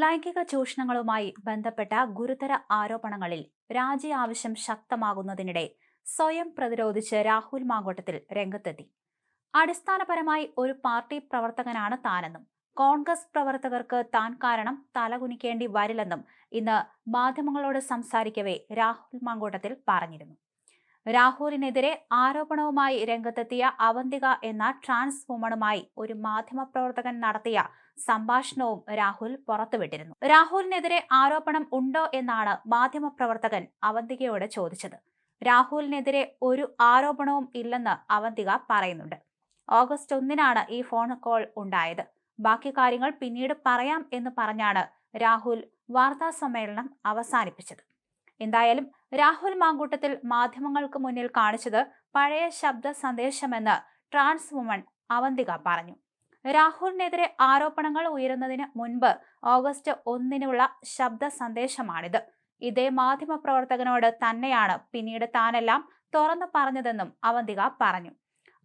ലൈംഗിക ചൂഷണങ്ങളുമായി ബന്ധപ്പെട്ട ഗുരുതര ആരോപണങ്ങളിൽ രാജി ആവശ്യം ശക്തമാകുന്നതിനിടെ സ്വയം പ്രതിരോധിച്ച് രാഹുൽ മാങ്കോട്ടത്തിൽ രംഗത്തെത്തി. അടിസ്ഥാനപരമായി ഒരു പാർട്ടി പ്രവർത്തകനാണ് താനെന്നും കോൺഗ്രസ് പ്രവർത്തകർക്ക് താൻ കാരണം തലകുനിക്കേണ്ടി വരില്ലെന്നും ഇന്ന് മാധ്യമങ്ങളോട് സംസാരിക്കവേ രാഹുൽ മാങ്കോട്ടത്തിൽ പറഞ്ഞിരുന്നു. രാഹുലിനെതിരെ ആരോപണവുമായി രംഗത്തെത്തിയ അവന്തിക എന്ന ട്രാൻസ് വുമണുമായി ഒരു മാധ്യമപ്രവർത്തകൻ നടത്തിയ സംഭാഷണവും രാഹുൽ പുറത്തുവിട്ടിരുന്നു. രാഹുലിനെതിരെ ആരോപണം ഉണ്ടോ എന്നാണ് മാധ്യമപ്രവർത്തകൻ അവന്തികയോട് ചോദിച്ചത്. രാഹുലിനെതിരെ ഒരു ആരോപണവും ഇല്ലെന്ന് അവന്തിക പറയുന്നുണ്ട്. ഓഗസ്റ്റ് ഒന്നിനാണ് ഈ ഫോൺ കോൾ ഉണ്ടായത്. ബാക്കി കാര്യങ്ങൾ പിന്നീട് പറയാം എന്ന് പറഞ്ഞാണ് രാഹുൽ വാർത്താ സമ്മേളനം അവസാനിപ്പിച്ചത്. എന്തായാലും രാഹുൽ മാങ്കൂട്ടത്തിൽ മാധ്യമങ്ങൾക്ക് മുന്നിൽ കാണിച്ചത് പഴയ ശബ്ദ സന്ദേശമെന്ന് ട്രാൻസ് വുമൺ അവന്തിക പറഞ്ഞു. രാഹുലിനെതിരെ ആരോപണങ്ങൾ ഉയരുന്നതിന് മുൻപ് ഓഗസ്റ്റ് ഒന്നിനുള്ള ശബ്ദ സന്ദേശമാണിത്. ഇതേ മാധ്യമ പ്രവർത്തകനോട് തന്നെയാണ് പിന്നീട് താനെല്ലാം തുറന്നു പറഞ്ഞതെന്നും അവന്തിക പറഞ്ഞു.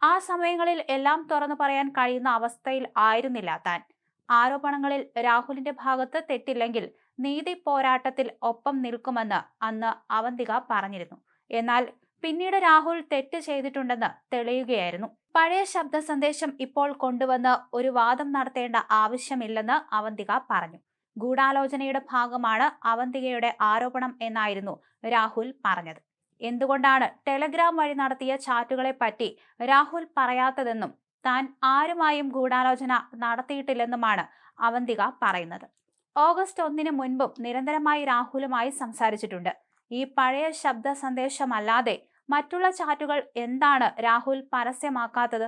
ആ സമയങ്ങളിൽ എല്ലാം തുറന്നു പറയാൻ കഴിയുന്ന അവസ്ഥയിൽ ആയിരുന്നില്ല താൻ. ആരോപണങ്ങളിൽ രാഹുലിന്റെ ഭാഗത്ത് തെറ്റില്ലെങ്കിൽ നീതി പോരാട്ടത്തിൽ ഒപ്പം നിൽക്കുമെന്ന് അന്ന് അവന്തിക പറഞ്ഞിരുന്നു. എന്നാൽ പിന്നീട് രാഹുൽ തെറ്റ് ചെയ്തിട്ടുണ്ടെന്ന് തെളിയുകയായിരുന്നു. പഴയ ശബ്ദ സന്ദേശം ഇപ്പോൾ കൊണ്ടുവന്ന് ഒരു വാദം നടത്തേണ്ട ആവശ്യമില്ലെന്ന് അവന്തിക പറഞ്ഞു. ഗൂഢാലോചനയുടെ ഭാഗമാണ് അവന്തികയുടെ ആരോപണം എന്നായിരുന്നു രാഹുൽ പറഞ്ഞത്. എന്തുകൊണ്ടാണ് ടെലഗ്രാം വഴി നടത്തിയ ചാറ്റുകളെ പറ്റി രാഹുൽ പറയാത്തതെന്നും താൻ ആരുമായും ഗൂഢാലോചന നടത്തിയിട്ടില്ലെന്നുമാണ് അവന്തിക പറയുന്നത്. ഓഗസ്റ്റ് ഒന്നിന് മുൻപും നിരന്തരമായി രാഹുലുമായി സംസാരിച്ചിട്ടുണ്ട്. ഈ പഴയ ശബ്ദ സന്ദേശമല്ലാതെ മറ്റുള്ള ചാറ്റുകൾ എന്താണ് രാഹുൽ പരസ്യമാക്കാത്തത്?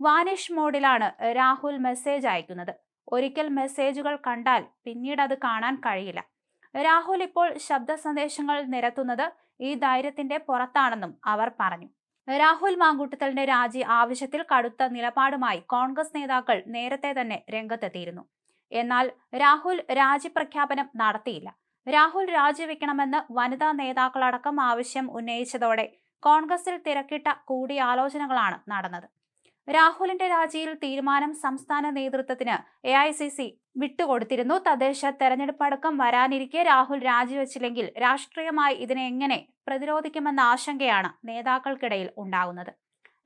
വാനിഷ് മോഡിലാണ് രാഹുൽ മെസ്സേജ് അയക്കുന്നത്. ഒരിക്കൽ മെസ്സേജുകൾ കണ്ടാൽ പിന്നീട് അത് കാണാൻ കഴിയില്ല. രാഹുൽ ഇപ്പോൾ ശബ്ദ സന്ദേശങ്ങൾ നിരത്തുന്നത് ഈ ധൈര്യത്തിന്റെ പുറത്താണെന്നും അവർ പറഞ്ഞു. രാഹുൽ മാങ്കൂട്ടത്തലിന്റെ രാജി ആവശ്യത്തിൽ കടുത്ത നിലപാടുമായി കോൺഗ്രസ് നേതാക്കൾ നേരത്തെ തന്നെ രംഗത്തെത്തിയിരുന്നു. എന്നാൽ രാഹുൽ രാജിപ്രഖ്യാപനം നടത്തിയില്ല. രാഹുൽ രാജിവെക്കണമെന്ന് വനിതാ നേതാക്കളടക്കം ആവശ്യം ഉന്നയിച്ചതോടെ കോൺഗ്രസിൽ തിരക്കിട്ട കൂടിയാലോചനകളാണ് നടന്നത്. രാഹുലിന്റെ രാജിയിൽ തീരുമാനം സംസ്ഥാന നേതൃത്വത്തിന് എ ഐ സി സി വിട്ടുകൊടുത്തിരുന്നു. തദ്ദേശ തെരഞ്ഞെടുപ്പ് അടക്കം വരാനിരിക്കെ രാഹുൽ രാജിവെച്ചില്ലെങ്കിൽ രാഷ്ട്രീയമായി ഇതിനെ എങ്ങനെ പ്രതിരോധിക്കുമെന്ന ആശങ്കയാണ് നേതാക്കൾക്കിടയിൽ ഉണ്ടാകുന്നത്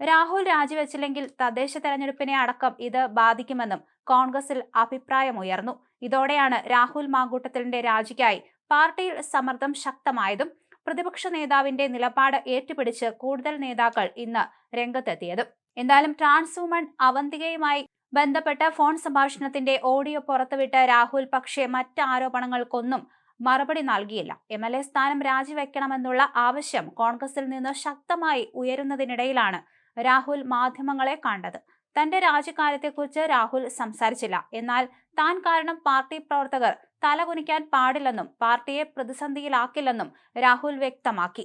രാഹുൽ രാജിവെച്ചില്ലെങ്കിൽ തദ്ദേശ തെരഞ്ഞെടുപ്പിനെ അടക്കം ഇത് ബാധിക്കുമെന്നും കോൺഗ്രസിൽ അഭിപ്രായമുയർന്നു. ഇതോടെയാണ് രാഹുൽ മാങ്കൂട്ടത്തിലിന്റെ രാജിക്കായി പാർട്ടിയിൽ സമ്മർദ്ദം ശക്തമായതും പ്രതിപക്ഷ നേതാവിന്റെ നിലപാട് ഏറ്റുപിടിച്ച് കൂടുതൽ നേതാക്കൾ ഇന്ന് രംഗത്തെത്തിയത്. എന്തായാലും ട്രാൻസ് വുമൺ അവന്തികയുമായി ബന്ധപ്പെട്ട ഫോൺ സംഭാഷണത്തിന്റെ ഓഡിയോ പുറത്തുവിട്ട രാഹുൽ പക്ഷേ മറ്റ് ആരോപണങ്ങൾക്കൊന്നും മറുപടി നൽകിയില്ല. എം എൽ എ സ്ഥാനം രാജിവെക്കണമെന്നുള്ള ആവശ്യം കോൺഗ്രസിൽ നിന്ന് ശക്തമായി ഉയരുന്നതിനിടയിലാണ് രാഹുൽ മാധ്യമങ്ങളെ കണ്ടത്. തന്റെ രാജിക്കാര്യത്തെക്കുറിച്ച് രാഹുൽ സംസാരിച്ചില്ല. എന്നാൽ താൻ കാരണം പാർട്ടി പ്രവർത്തകർ തലകുനിക്കാൻ പാടില്ലെന്നും പാർട്ടിയെ പ്രതിസന്ധിയിലാക്കില്ലെന്നും രാഹുൽ വ്യക്തമാക്കി.